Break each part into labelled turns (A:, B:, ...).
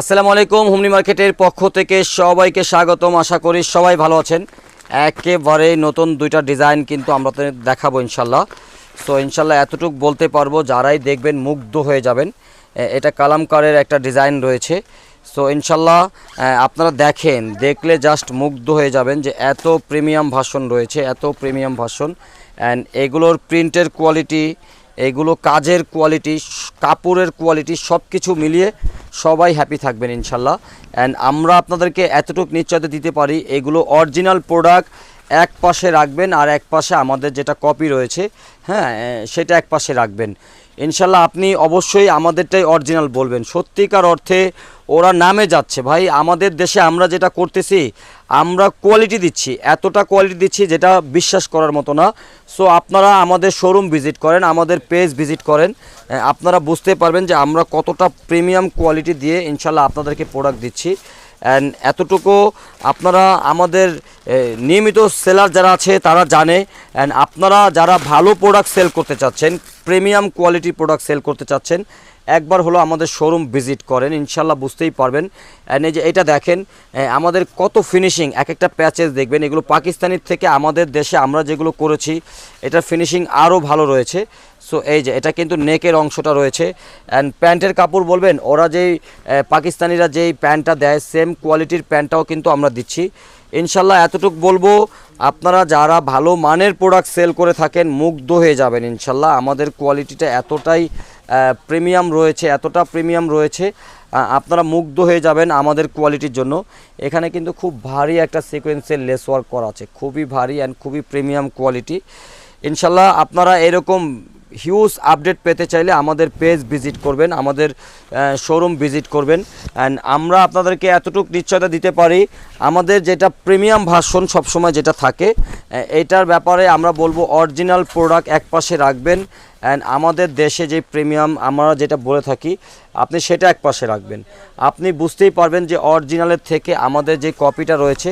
A: আসসালামু আলাইকুম, হুমনি মার্কেটের পক্ষ থেকে সবাইকে স্বাগতম। আশা করি সবাই ভালো আছেন। একেবারে নতুন দুইটা ডিজাইন কিন্তু আমরা দেখাবো ইনশাল্লাহ সো ইনশাল্লাহ এতটুকু বলতে পারব, যারাই দেখবেন মুগ্ধ হয়ে যাবেন। এটা কালামকারের একটা ডিজাইন রয়েছে। সো ইনশাল্লাহ আপনারা দেখেন, দেখলে জাস্ট মুগ্ধ হয়ে যাবেন যে এত প্রিমিয়াম ভাষণ রয়েছে, এত প্রিমিয়াম ভাষণ। অ্যান্ড এগুলোর প্রিন্টের কোয়ালিটি এগুলো কাজের কোয়ালিটি কাপড়ের কোয়ালিটি সব কিছু মিলিয়ে সবাই হ্যাপি থাকবেন ইনশাল্লাহ। অ্যান্ড আমরা আপনাদেরকে এতটুকু নিশ্চয়তা দিতে পারি, এগুলো অরিজিনাল প্রোডাক্ট এক পাশে রাখবেন আর এক পাশে আমাদের যেটা কপি রয়েছে হ্যাঁ সেটা এক পাশে রাখবেন। ইনশাল্লাহ আপনি অবশ্যই আমাদেরটাই অরিজিনাল বলবেন। সত্যিকার অর্থে ওরা নামে যাচ্ছে। ভাই, আমাদের দেশে আমরা যেটা করতেছি আমরা কোয়ালিটি দিচ্ছি, এতটা কোয়ালিটি দিচ্ছি যেটা বিশ্বাস করার মতো না। সো আপনারা আমাদের শোরুম ভিজিট করেন, আমাদের পেজ ভিজিট করেন। আপনারা বুঝতে পারবেন যে আমরা কতটা প্রিমিয়াম কোয়ালিটি দিয়ে ইনশাল্লাহ আপনাদেরকে প্রোডাক্ট দিচ্ছি। অ্যান্ড এতটুকু আপনারা আমাদের নিয়মিত সেলার যারা আছে, তারা জানে। অ্যান্ড আপনারা যারা ভালো প্রোডাক্ট সেল করতে চাচ্ছেন প্রিমিয়াম কোয়ালিটি প্রোডাক্ট সেল করতে চাচ্ছেন একবার হলো আমাদের শোরুম ভিজিট করেন, ইনশাল্লাহ বুঝতেই পারবেন। এই যে এটা দেখেন আমাদের কত ফিনিশিং এক একটা প্যাচেস দেখবেন, এগুলো পাকিস্তানির থেকে আমাদের দেশে আমরা যেগুলো করেছি এটার ফিনিশিং আরও ভালো রয়েছে। সো এই যে এটা কিন্তু নেকের অংশটা রয়েছে। অ্যান্ড প্যান্টের কাপড় বলবেন, ওরা যেই পাকিস্তানিরা যেই প্যান্টটা দেয় সেম কোয়ালিটির প্যান্টটাও কিন্তু আমরা দিচ্ছি। ইনশাল্লাহ এতটুকু বলব, আপনারা যারা ভালো মানের প্রোডাক্ট সেল করে থাকেন, মুগ্ধ হয়ে যাবেন, ইনশাল্লাহ। আমাদের কোয়ালিটিটা এতটাই প্রিমিয়াম রয়েছে, এতটা প্রিমিয়াম রয়েছে আপনারা মুগ্ধ হয়ে যাবেন আমাদের কোয়ালিটির জন্য। এখানে কিন্তু খুব ভারী একটা সিকোয়েন্সের লেস ওয়ার্ক করা আছে, খুবই ভারী অ্যান্ড খুবই প্রিমিয়াম কোয়ালিটি ইনশাল্লাহ আপনারা এরকম হিউজ আপডেট পেতে চাইলে আমাদের পেজ ভিজিট করবেন আমাদের শোরুম ভিজিট করবেন। অ্যান্ড আমরা আপনাদেরকে এতটুকু নিশ্চয়তা দিতে পারি আমাদের যেটা প্রিমিয়াম ভার্সন সবসময় যেটা থাকে আহ, এইটার ব্যাপারে আমরা বলব অরিজিনাল প্রোডাক্ট এক পাশে রাখবেন। অ্যান্ড আমাদের দেশে যে প্রিমিয়াম আমরা যেটা বলে থাকি আপনি সেটা এক পাশে রাখবেন। আপনি বুঝতেই পারবেন যে অরিজিনালের থেকে আমাদের যে কপিটা রয়েছে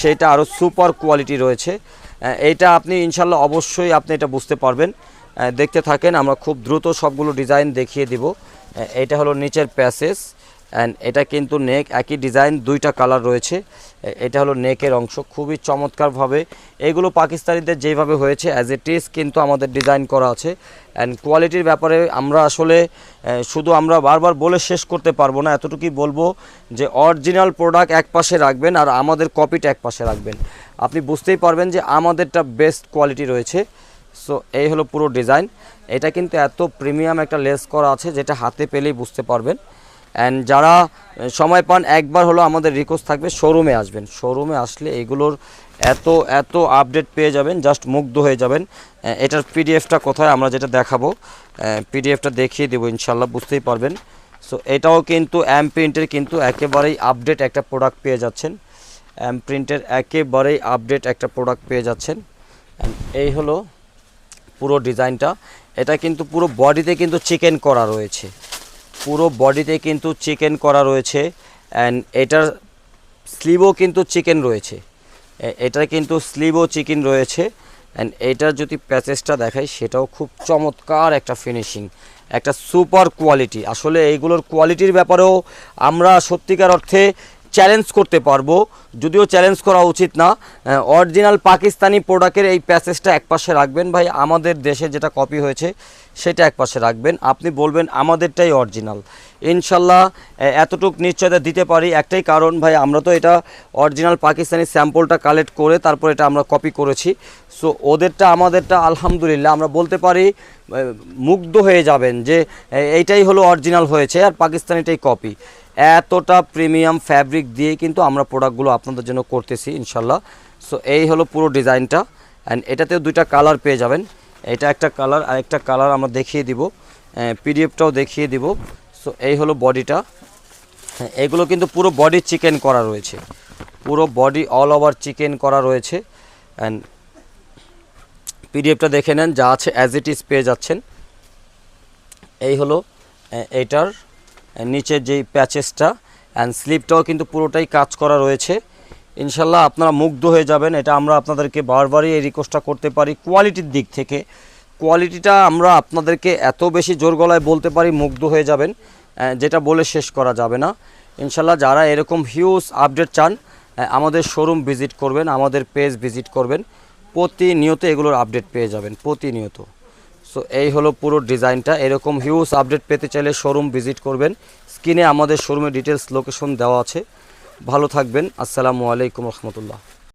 A: সেটা আরও সুপার কোয়ালিটি রয়েছে। এইটা আপনি ইনশাল্লাহ অবশ্যই আপনি এটা বুঝতে পারবেন। দেখতে থাকেন, আমরা খুব দ্রুত সবগুলো ডিজাইন দেখিয়ে দিব। এটা হলো নিচের প্যাসেজ অ্যান্ড এটা কিন্তু নেক একই ডিজাইন দুইটা কালার রয়েছে। এটা হলো নেকের অংশ, খুবই চমৎকারভাবে। এগুলো পাকিস্তানিদের যেভাবে হয়েছে অ্যাজ এ টিস কিন্তু আমাদের ডিজাইন করা আছে। অ্যান্ড কোয়ালিটির ব্যাপারে আমরা আসলে শুধু আমরা বারবার বলে শেষ করতে পারব না, এতটুকুই বলব যে অরিজিনাল প্রোডাক্ট এক পাশে রাখবেন আর আমাদের কপিটা এক পাশে রাখবেন। আপনি বুঝতেই পারবেন যে আমাদেরটা বেস্ট কোয়ালিটি রয়েছে। সো এই হলো পুরো ডিজাইন। এটা কিন্তু এত প্রিমিয়াম একটা লেস করা আছে যেটা হাতে পেলেই বুঝতে পারবেন। অ্যান্ড যারা সময় পান, একবার হলো আমাদের রিকোয়েস্ট থাকবে শোরুমে আসবেন। শোরুমে আসলে এগুলোর এত এত আপডেট পেয়ে যাবেন জাস্ট মুগ্ধ হয়ে যাবেন। এটার পিডিএফটা কোথায় আমরা যেটা দেখাবো পিডিএফটা দেখিয়ে দেবো ইনশাল্লাহ বুঝতেই পারবেন। সো এটাও কিন্তু অ্যাম প্রিন্টের কিন্তু একেবারেই আপডেট একটা প্রোডাক্ট পেয়ে যাচ্ছেন। অ্যাম প্রিন্টের একেবারেই আপডেট একটা প্রোডাক্ট পেয়ে যাচ্ছেন। এই হলো পুরো ডিজাইনটা। এটা কিন্তু পুরো বডিতে কিন্তু চিকেন করা রয়েছে। পুরো বডিতে কিন্তু চিকেন করা রয়েছে অ্যান্ড এটার স্লিভও কিন্তু চিকেন রয়েছে। এ- এটার কিন্তু স্লিভও চিকেন রয়েছে অ্যান্ড এটার যদি প্যাচেসটা দেখাই, সেটাও খুব চমৎকার একটা ফিনিশিং একটা সুপার কোয়ালিটি আসলে এইগুলোর কোয়ালিটির ব্যাপারেও আমরা সত্যিকার অর্থে চ্যালেঞ্জ করতে পারব। যদিও চ্যালেঞ্জ করা উচিত না। অরিজিনাল পাকিস্তানি প্রোডাক্টের এই প্যাসেজটা একপাশে রাখবেন ভাই। আমাদের দেশে যেটা কপি হয়েছে, সেটা একপাশে রাখবেন। আপনি বলবেন আমাদেরটাই অরিজিনাল ইনশাল্লাহ এতটুক নিশ্চয়তা দিতে পারি। একটাই কারণ ভাই, আমরা তো এটা অরিজিনাল পাকিস্তানি স্যাম্পলটা কালেক্ট করে তারপর এটা আমরা কপি করেছি। সো ওদেরটা, আমাদেরটা, আলহামদুলিল্লাহ, আমরা বলতে পারি মুগ্ধ হয়ে যাবেন যে এইটাই হলো অরিজিনাল হয়েছে আর পাকিস্তানিটাই কপি এতটা প্রিমিয়াম ফ্যাব্রিক দিয়ে কিন্তু আমরা প্রোডাক্টগুলো আপনাদের জন্য করতেছি, ইনশাল্লাহ। সো এই হলো পুরো ডিজাইনটা অ্যান্ড এটাতেও দুইটা কালার পেয়ে যাবেন। এটা একটা কালার আর একটা কালার আমরা দেখিয়ে দিব। পিডিএফটাও দেখিয়ে দিব। সো এই হলো বডিটা এগুলো কিন্তু পুরো বডি চিকেন করা রয়েছে। পুরো বডি অল ওভার চিকেন করা রয়েছে। অ্যান্ড পিডিএফটা দেখে নেন, যা আছে অ্যাজ ইট ইজ পেয়ে যাচ্ছেন। এই হলো এইটার নিচের যেই প্যাচেসটা অ্যান্ড স্লিপটাও কিন্তু পুরোটাই কাজ করা রয়েছে। ইনশাল্লাহ আপনারা মুগ্ধ হয়ে যাবেন। এটা আমরা আপনাদেরকে বারবারই এই রিকোয়েস্টটা করতে পারি কোয়ালিটির দিক থেকে। কোয়ালিটিটা আমরা আপনাদেরকে এত বেশি জোর গলায় বলতে পারি মুগ্ধ হয়ে যাবেন। যেটা বলে শেষ করা যাবে না। ইনশাল্লাহ যারা এরকম হিউজ আপডেট চান আমাদের শোরুম ভিজিট করবেন, আমাদের পেজ ভিজিট করবেন। প্রতিনিয়ত এগুলোর আপডেট পেয়ে যাবেন, প্রতিনিয়ত। সো এই হলো পুরো ডিজাইনটা। এরকম হিউজ আপডেট পেতে চাইলে শোরুম ভিজিট করবেন। স্ক্রিনে আমাদের শোরুমের ডিটেলস লোকেশন দেওয়া আছে। ভালো থাকবেন। আসসালামু আলাইকুম রহমতুল্লাহ।